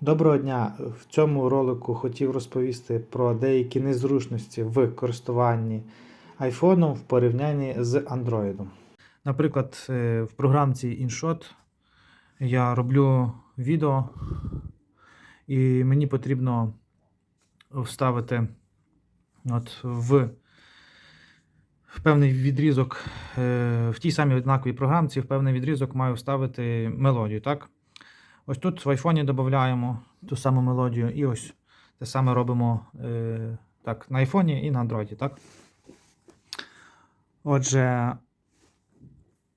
Доброго дня! В цьому ролику хотів розповісти про деякі незручності в користуванні iPhone в порівнянні з Android. Наприклад, е, в програмці InShot я роблю відео, і мені потрібно вставити от в, певний відрізок, е, в тій самій однаковій програмці, в певний відрізок маю вставити мелодію. так? Ось тут в айфоні додаємо ту саму мелодію, і ось те саме робимо е, так, на айфоні і на андроїді. Так? Отже,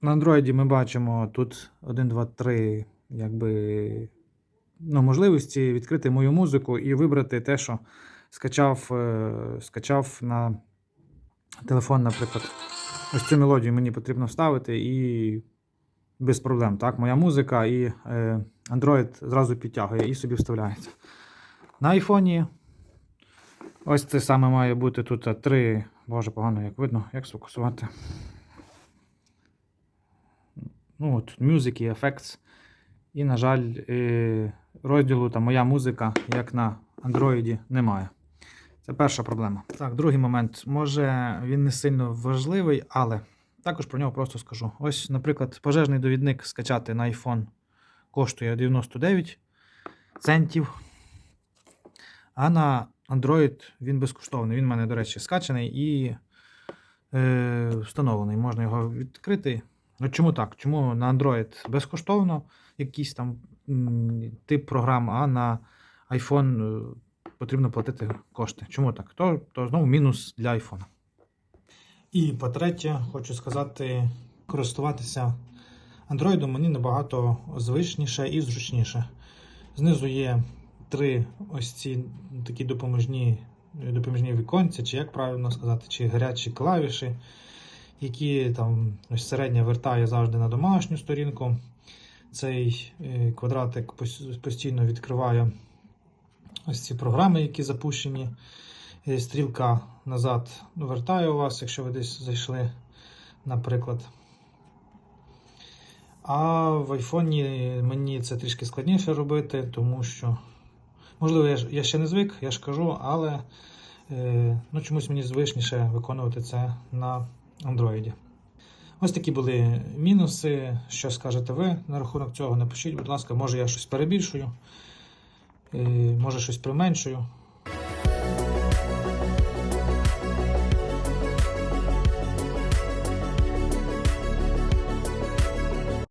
на андроїді ми бачимо тут 1, 2, 3 якби, ну, можливості відкрити мою музику і вибрати те, що скачав, е, скачав на телефон, наприклад. Ось цю мелодію мені потрібно вставити і без проблем. Так? Моя музика і е, Android зразу підтягує і собі вставляється. На айфоні ось це саме має бути тут три. Боже, погано, як видно, як сфокусувати. Ну, от, Music і Effects. І, на жаль, е, розділу там моя музика, як на Android, немає. Це перша проблема. Так, другий момент. Може він не сильно важливий, але також про нього просто скажу. Ось, наприклад, пожежний довідник скачати на iPhone коштує 99 центів. А на Android він безкоштовний. Він в мене, до речі, скачаний і е, встановлений. Можна його відкрити. Ну, чому так? Чому на Android безкоштовно якийсь там тип програм, а на iPhone е, потрібно платити кошти. Чому так? То, то знову мінус для iPhone. І по-третє, хочу сказати, користуватися Android мені набагато звичніше і зручніше. Знизу є три ось ці такі допоможні, допоміжні віконці, чи як правильно сказати, чи гарячі клавіші, які там ось середня вертає завжди на домашню сторінку. Цей е, квадратик постійно відкриває ось ці програми, які запущені. Е, Стрілка назад вертає у вас, якщо ви десь зайшли, наприклад. А в айфоні мені це трішки складніше робити, тому що, можливо, я, я ще не звик, я ж кажу, але е, ну, чомусь мені звичніше виконувати це на Android. Ось такі були мінуси. Що скажете ви на рахунок цього? Напишіть, будь ласка, може я щось перебільшую, е, може щось применшую.